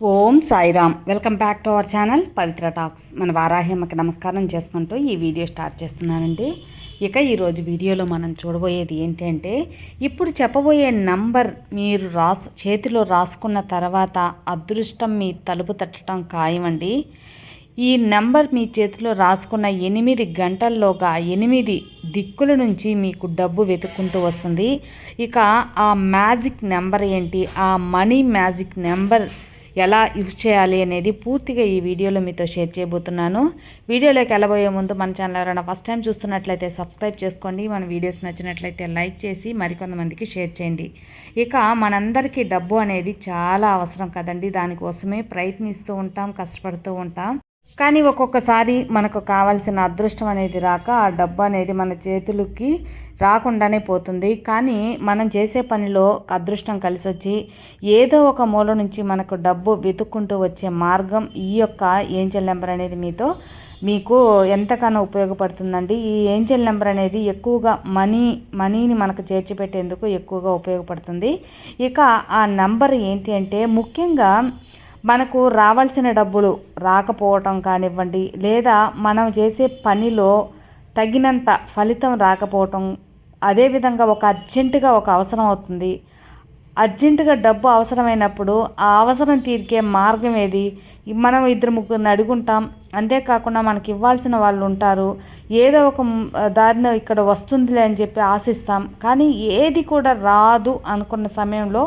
Om Sairam. Welcome back to our channel Pavitra talks. మన వారాహ్యమ్మకి నమస్కారం చేసుకుంటూ ఈ వీడియో స్టార్ట్ చేస్తున్నానండి. ఇక ఈరోజు వీడియోలో మనం చూడబోయేది ఏంటంటే ఇప్పుడు చెప్పబోయే నంబర్ మీరు రాస్ చేతిలో రాసుకున్న తర్వాత అదృష్టం మీ తలుపు తట్టడం ఖాయమండి. ఈ నెంబర్ మీ చేతిలో రాసుకున్న ఎనిమిది గంటల్లోగా ఎనిమిది దిక్కుల నుంచి మీకు డబ్బు వెతుక్కుంటూ వస్తుంది. ఇక ఆ మ్యాజిక్ నెంబర్ ఏంటి? ఆ మనీ మ్యాజిక్ నెంబర్ ఎలా యూజ్ చేయాలి అనేది పూర్తిగా ఈ వీడియోలో మీతో షేర్ చేయబోతున్నాను. వీడియోలోకి వెళ్ళబోయే ముందు మన ఛానల్ ఎవరైనా ఫస్ట్ టైం చూస్తున్నట్లయితే సబ్స్క్రైబ్ చేసుకోండి. మన వీడియోస్ నచ్చినట్లయితే లైక్ చేసి మరికొంతమందికి షేర్ చేయండి. ఇక మనందరికీ డబ్బు అనేది చాలా అవసరం కదండి. దానికోసమే ప్రయత్నిస్తూ ఉంటాం కష్టపడుతూ ఉంటాం. కానీ ఒక్కొక్కసారి మనకు కావాల్సిన అదృష్టం అనేది రాక ఆ డబ్బు అనేది మన చేతులకి రాకుండానే పోతుంది. కానీ మనం చేసే పనిలో అదృష్టం కలిసి వచ్చి ఏదో ఒక మూల నుంచి మనకు డబ్బు వెతుక్కుంటూ వచ్చే మార్గం ఈ యొక్క ఏంజల్ నెంబర్ అనేది మీతో మీకు ఎంతగానో ఉపయోగపడుతుందండి. ఈ ఏంజల్ నెంబర్ అనేది ఎక్కువగా మనీ మనీని మనకు చేర్చిపెట్టేందుకు ఎక్కువగా ఉపయోగపడుతుంది. ఇక ఆ నంబర్ ఏంటి అంటే ముఖ్యంగా మనకు రావాల్సిన డబ్బులు రాకపోవటం కానివ్వండి లేదా మనం చేసే పనిలో తగినంత ఫలితం రాకపోవటం అదేవిధంగా ఒక అర్జెంటుగా ఒక అవసరం అవుతుంది. అర్జెంటుగా డబ్బు అవసరమైనప్పుడు ఆ అవసరం తీరికే మార్గం ఏది? మనం ఇద్దరు ముగ్గురిని అడుగుంటాం. అంతేకాకుండా మనకి ఇవ్వాల్సిన వాళ్ళు ఉంటారు. ఏదో ఒక దారిలో ఇక్కడ వస్తుందిలే అని చెప్పి ఆశిస్తాం. కానీ ఏది కూడా రాదు అనుకున్న సమయంలో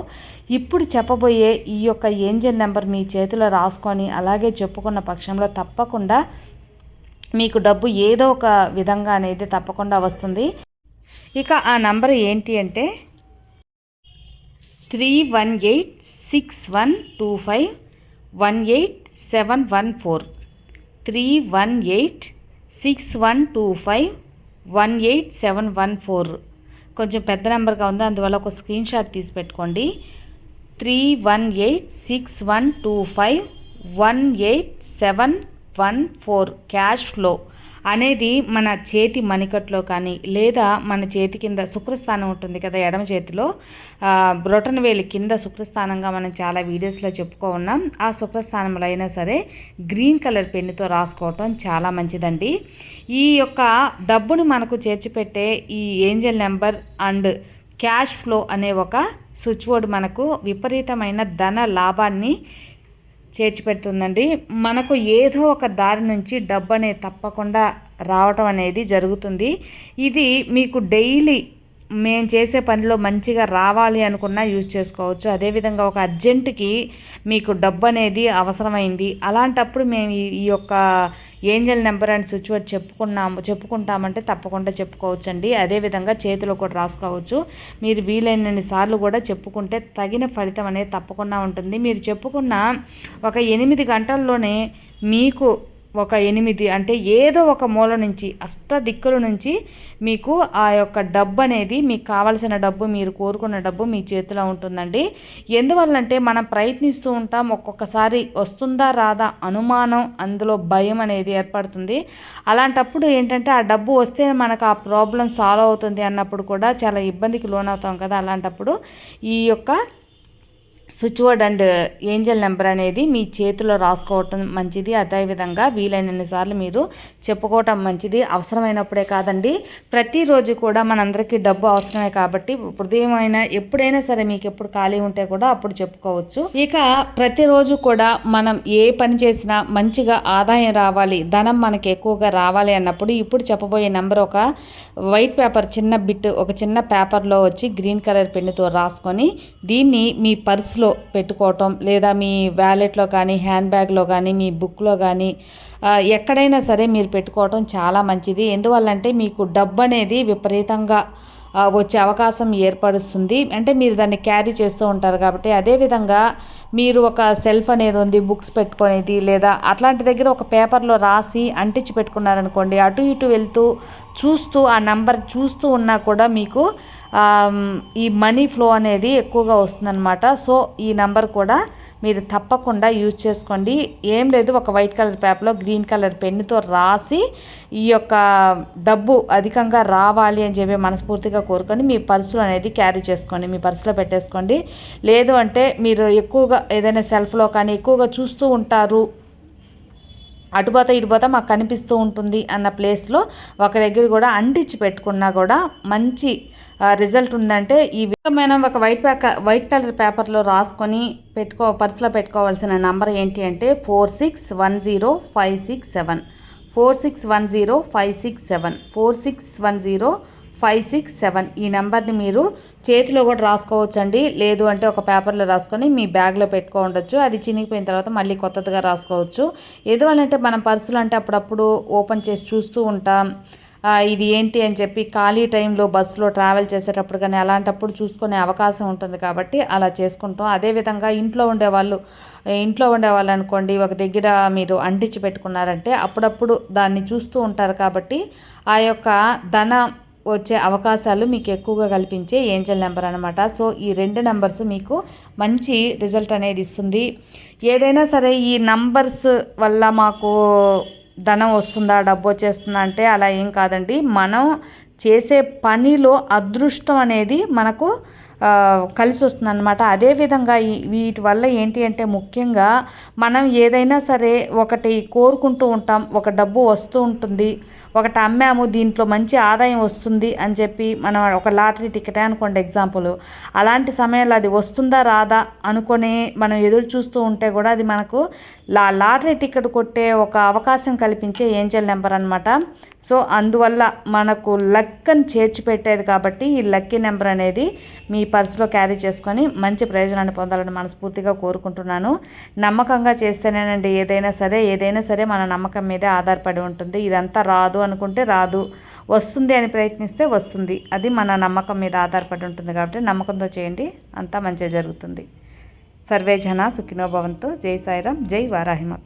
ఇప్పుడు చెప్పబోయే ఈ యొక్క ఏంజల్ నెంబర్ మీ చేతిలో రాసుకొని అలాగే చెప్పుకున్న పక్షంలో తప్పకుండా మీకు డబ్బు ఏదో ఒక విధంగా అనేది తప్పకుండా వస్తుంది. ఇక ఆ నంబర్ ఏంటి అంటే three one eight six one two five one eight seven one four three one eight six one two five one eight seven one four కొంచెం పెద్ద నెంబర్గా ఉంది అందువల్ల ఒక స్క్రీన్ షాట్ తీసి పెట్టుకోండి. Three one eight six one two five one eight seven one four cash flow. అనేది మన చేతి మణికట్లో కానీ లేదా మన చేతి కింద శుక్రస్థానం ఉంటుంది కదా ఎడమ చేతిలో బ్రొటన్ వేలి కింద శుక్రస్థానంగా మనం చాలా వీడియోస్లో చెప్పుకో ఉన్నాం ఆ శుక్రస్థానంలో అయినా సరే గ్రీన్ కలర్ పెన్నుతో రాసుకోవటం చాలా మంచిదండి. ఈ యొక్క డబ్బును మనకు చేర్చిపెట్టే ఈ angel number and cash flow అనే ఒక స్విచ్ బోర్డ్ మనకు విపరీతమైన ధన లాభాన్ని చేర్చిపెడుతుందండి. మనకు ఏదో ఒక దారి నుంచి డబ్బు అనేది తప్పకుండా రావటం అనేది జరుగుతుంది. ఇది మీకు డైలీ మేము చేసే పనిలో మంచిగా రావాలి అనుకున్నా యూజ్ చేసుకోవచ్చు. అదేవిధంగా ఒక అర్జెంటుకి మీకు డబ్బు అనేది అవసరమైంది. అలాంటప్పుడు మేము ఈ యొక్క angel number and switch word చెప్పుకున్నాము చెప్పుకుంటామంటే తప్పకుండా చెప్పుకోవచ్చండి. అదేవిధంగా చేతిలో కూడా రాసుకోవచ్చు. మీరు వీలైనన్ని సార్లు కూడా చెప్పుకుంటే తగిన ఫలితం అనేది తప్పకుండా ఉంటుంది. మీరు చెప్పుకున్న ఒక ఎనిమిది గంటల్లోనే మీకు ఒక ఎనిమిది అంటే ఏదో ఒక మూల నుంచి అష్ట దిక్కుల నుంచి మీకు ఆ యొక్క డబ్బు అనేది మీకు కావలసిన డబ్బు మీరు కోరుకున్న డబ్బు మీ చేతిలో ఉంటుందండి. ఎందువల్లంటే మనం ప్రయత్నిస్తూ ఉంటాం ఒక్కొక్కసారి వస్తుందా రాదా అనుమానం అందులో భయం అనేది ఏర్పడుతుంది. అలాంటప్పుడు ఏంటంటే ఆ డబ్బు వస్తే మనకు ఆ ప్రాబ్లం సాల్వ్ అవుతుంది అన్నప్పుడు కూడా చాలా ఇబ్బందికి లోనవుతాం కదా అలాంటప్పుడు. ఈ యొక్క switch board and angel number అనేది మీ చేతిలో రాసుకోవటం మంచిది. అదేవిధంగా వీలైనన్ని సార్లు మీరు చెప్పుకోవటం మంచిది. అవసరమైనప్పుడే కాదండి. ప్రతిరోజు కూడా మనందరికీ డబ్బు అవసరమే కాబట్టి ఉదయం అయినా ఎప్పుడైనా సరే మీకు ఎప్పుడు ఖాళీ ఉంటే కూడా అప్పుడు చెప్పుకోవచ్చు. ఇక ప్రతిరోజు కూడా మనం ఏ పని చేసినా మంచిగా ఆదాయం రావాలి ధనం మనకి ఎక్కువగా రావాలి అన్నప్పుడు ఇప్పుడు చెప్పబోయే నెంబర్ ఒక వైట్ పేపర్ చిన్న బిట్ ఒక చిన్న పేపర్లో వచ్చి గ్రీన్ కలర్ పెన్నుతో రాసుకొని దీన్ని మీ పర్సు పర్స్లో పెట్టుకోవటం లేదా మీ వ్యాలెట్లో కానీ హ్యాండ్ బ్యాగ్లో కానీ మీ బుక్లో కానీ ఎక్కడైనా సరే మీరు పెట్టుకోవటం చాలా మంచిది. ఎందువల్లంటే మీకు డబ్బు అనేది విపరీతంగా వచ్చే అవకాశం ఏర్పడుస్తుంది. అంటే మీరు దాన్ని క్యారీ చేస్తూ ఉంటారు కాబట్టి అదేవిధంగా మీరు ఒక సెల్ఫ్ అనేది ఉంది బుక్స్ పెట్టుకునేది లేదా అట్లాంటి దగ్గర ఒక పేపర్లో రాసి అంటించి పెట్టుకున్నారనుకోండి అటు ఇటు వెళ్తూ చూస్తూ ఆ నంబర్ చూస్తూ ఉన్నా కూడా మీకు ఈ మనీ ఫ్లో అనేది ఎక్కువగా వస్తుందన్నమాట. సో ఈ నంబర్ కూడా మీరు తప్పకుండా యూజ్ చేసుకోండి. ఏం లేదు ఒక వైట్ కలర్ పేపర్లో గ్రీన్ కలర్ పెన్నుతో రాసి ఈ యొక్క డబ్బు అధికంగా రావాలి అని చెప్పి మనస్ఫూర్తిగా కోరుకొని మీ పర్సులో అనేది క్యారీ చేసుకోండి మీ పర్సులో పెట్టేసుకోండి. లేదు అంటే మీరు ఎక్కువగా ఏదైనా సెల్ఫ్లో కానీ ఎక్కువగా చూస్తూ ఉంటారు అటుపోత ఇటుపోత మాకు కనిపిస్తూ ఉంటుంది అన్న ప్లేస్లో ఒక దగ్గర కూడా అంటించి పెట్టుకున్నా కూడా మంచి రిజల్ట్ ఉందంటే ఈ విధమైన ఒక వైట్ ప్యాక వైట్ కలర్ పేపర్లో రాసుకొని పెట్టుకో పర్సులో పెట్టుకోవాల్సిన నంబర్ ఏంటి అంటే four six one zero five six seven. Four six one zero five six seven. Four six one zero five six seven. ఈ నెంబర్ని మీరు చేతిలో కూడా రాసుకోవచ్చండి. లేదు అంటే ఒక పేపర్లో రాసుకొని మీ బ్యాగ్లో పెట్టుకో ఉండొచ్చు. అది చినిగిపోయిన తర్వాత మళ్ళీ కొత్తదిగా రాసుకోవచ్చు. ఏదో అంటే మనం పర్సులు అంటే అప్పుడప్పుడు ఓపెన్ చేసి చూస్తూ ఉంటాం. ఇది ఏంటి అని చెప్పి ఖాళీ టైంలో బస్సులో ట్రావెల్ చేసేటప్పుడు కానీ అలాంటప్పుడు చూసుకునే అవకాశం ఉంటుంది కాబట్టి అలా చేసుకుంటాం. అదేవిధంగా ఇంట్లో ఉండేవాళ్ళు ఇంట్లో ఉండేవాళ్ళు అనుకోండి ఒక దగ్గర మీరు అంటించి పెట్టుకున్నారంటే అప్పుడప్పుడు దాన్ని చూస్తూ ఉంటారు కాబట్టి ఆ యొక్క ధన వచ్చే అవకాశాలు మీకు ఎక్కువగా కల్పించే ఏంజల్ నెంబర్ అనమాట సో ఈ రెండు నెంబర్స్ మీకు మంచి రిజల్ట్ అనేది ఇస్తుంది. ఏదైనా సరే ఈ నంబర్స్ వల్ల మాకు ధనం వస్తుందా డబ్బు వచ్చేస్తుందా అంటే అలా ఏం కాదండి. మనం చేసే పనిలో అదృష్టం అనేది మనకు కలిసి వస్తుంది అనమాట అదేవిధంగా వీటి వల్ల ఏంటి అంటే ముఖ్యంగా మనం ఏదైనా సరే ఒకటి కోరుకుంటూ ఉంటాం ఒక డబ్బు వస్తూ ఉంటుంది ఒకటి అమ్మాము దీంట్లో మంచి ఆదాయం వస్తుంది అని చెప్పి మనం ఒక లాటరీ టికెట్ అనుకోండి ఎగ్జాంపుల్. అలాంటి సమయంలో అది వస్తుందా రాదా అనుకొని మనం ఎదురు చూస్తూ ఉంటే కూడా అది మనకు లా లాటరీ టికెట్ కొట్టే ఒక అవకాశం కల్పించే ఏంజల్ నెంబర్ అనమాట సో అందువల్ల మనకు లక్కని చేర్చి పెట్టేది కాబట్టి ఈ లక్కీ నెంబర్ అనేది మీ పర్సులో క్యారీ చేసుకొని మంచి ప్రయోజనాన్ని పొందాలని మనస్ఫూర్తిగా కోరుకుంటున్నాను. నమ్మకంగా చేస్తేనేనండి ఏదైనా సరే ఏదైనా సరే మన నమ్మకం మీదే ఆధారపడి ఉంటుంది. ఇదంతా రాదు అనుకుంటే రాదు. వస్తుంది అని ప్రయత్నిస్తే వస్తుంది. అది మన నమ్మకం మీద ఆధారపడి ఉంటుంది కాబట్టి నమ్మకంతో చేయండి. అంతా మంచిగా జరుగుతుంది. సర్వే జన సుఖినోభవంతో జై సాయిరామ్. జై వారాహిమాత.